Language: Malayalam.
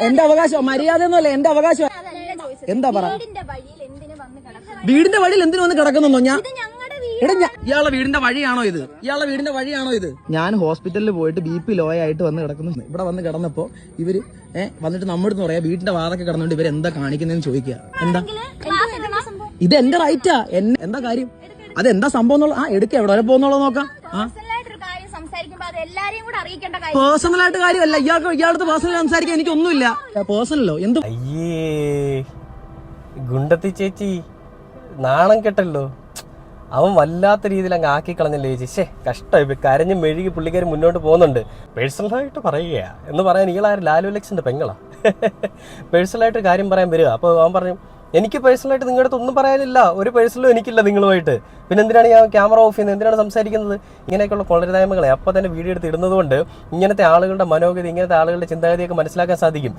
എന്റെ അവകാശം മര്യാദ ഒന്നുമല്ല എന്റെ അവകാശം. എന്താ പറ? വീടിന്റെ വഴിയിൽ എന്തിനു വന്ന് കിടക്കുക വീടിന്റെ വഴിയിൽ എന്തിനു വന്ന് കിടക്കുന്നോ ഞാൻ ഇത് ഞങ്ങളുടെ വീട്. എടാ ഞാ- വീടിന്റെ വഴിയാണോ ഇത്? ഇയാളെ വീടിന്റെ വഴിയാണോ ഇത്? ഞാൻ ഹോസ്പിറ്റലിൽ പോയിട്ട് ബി പി ലോ ആയിട്ട് വന്ന് കിടക്കുന്നു. ഇവിടെ വന്ന് കിടന്നപ്പോ ഇവർ ഏഹ് വന്നിട്ട് നമ്മുടെ അടുത്ത് പറയാ വീടിന്റെ വാതൊക്കെ കിടന്നുകൊണ്ട് ഇവർ എന്താ കാണിക്കുന്നതെന്ന് ചോദിക്കുക എന്താ? ഇത് എന്റെ റൈറ്റാ എന്നെ എന്താ കാര്യം? അതെന്താ സംഭവം എന്നുള്ള ആ എടുക്ക എവിടെ വരെ പോകുന്നുള്ളത് നോക്കാം. ആ. സംസാരിക്കുമ്പോ അത് എല്ലാരെയും കൂടെ അറിയിക്കേണ്ട കാര്യം. ആയിട്ട് കാര്യമല്ല. ഇയാൾക്ക് ഇയാളുടെ പേഴ്സണൽ സംസാരിക്കാൻ എനിക്ക് ഒന്നുമില്ല പേഴ്സണലോ എന്ത് അയ്യേ. ഗുണ്ടത്തി ചേച്ചി നാണം കെട്ടല്ലോ. അവൻ വല്ലാത്ത രീതിയിൽ അങ്ങ് ആക്കി കളഞ്ഞല്ലേ ചേച്ചി ശേ കഷ്ടമായി കരഞ്ഞ് മെഴുകി പുള്ളിക്കാരി മുന്നോട്ട് പോകുന്നുണ്ട്. പേഴ്സണലായിട്ട് പറയുക എന്ന് പറയാൻ ഇയാളാരും ലാലു ലക്ഷന്റെ പെങ്ങളാ. പേഴ്സണലായിട്ട് കാര്യം പറയാൻ വരിക. അപ്പോൾ അവൻ പറഞ്ഞു എനിക്ക് പേഴ്സണലായിട്ട് നിങ്ങളുടെ അടുത്ത് ഒന്നും പറയാനില്ല. ഒരു പേഴ്സണലും എനിക്കില്ല നിങ്ങളുമായിട്ട്. പിന്നെ എന്തിനാണ് ഞാൻ ക്യാമറ ഓഫ് ചെയ്യുന്നത്? എന്തിനാണ് സംസാരിക്കുന്നത്? ഇങ്ങനെയൊക്കെയുള്ള കൊള്ളരുതായ്മകളെ. അപ്പോൾ തന്നെ വീഡിയോ എടുത്ത് ഇടുന്നതുകൊണ്ട് ഇങ്ങനത്തെ ആളുകളുടെ മനോഗതി ഇങ്ങനത്തെ ആളുകളുടെ ചിന്താഗതിയൊക്കെ മനസ്സിലാക്കാൻ സാധിക്കും.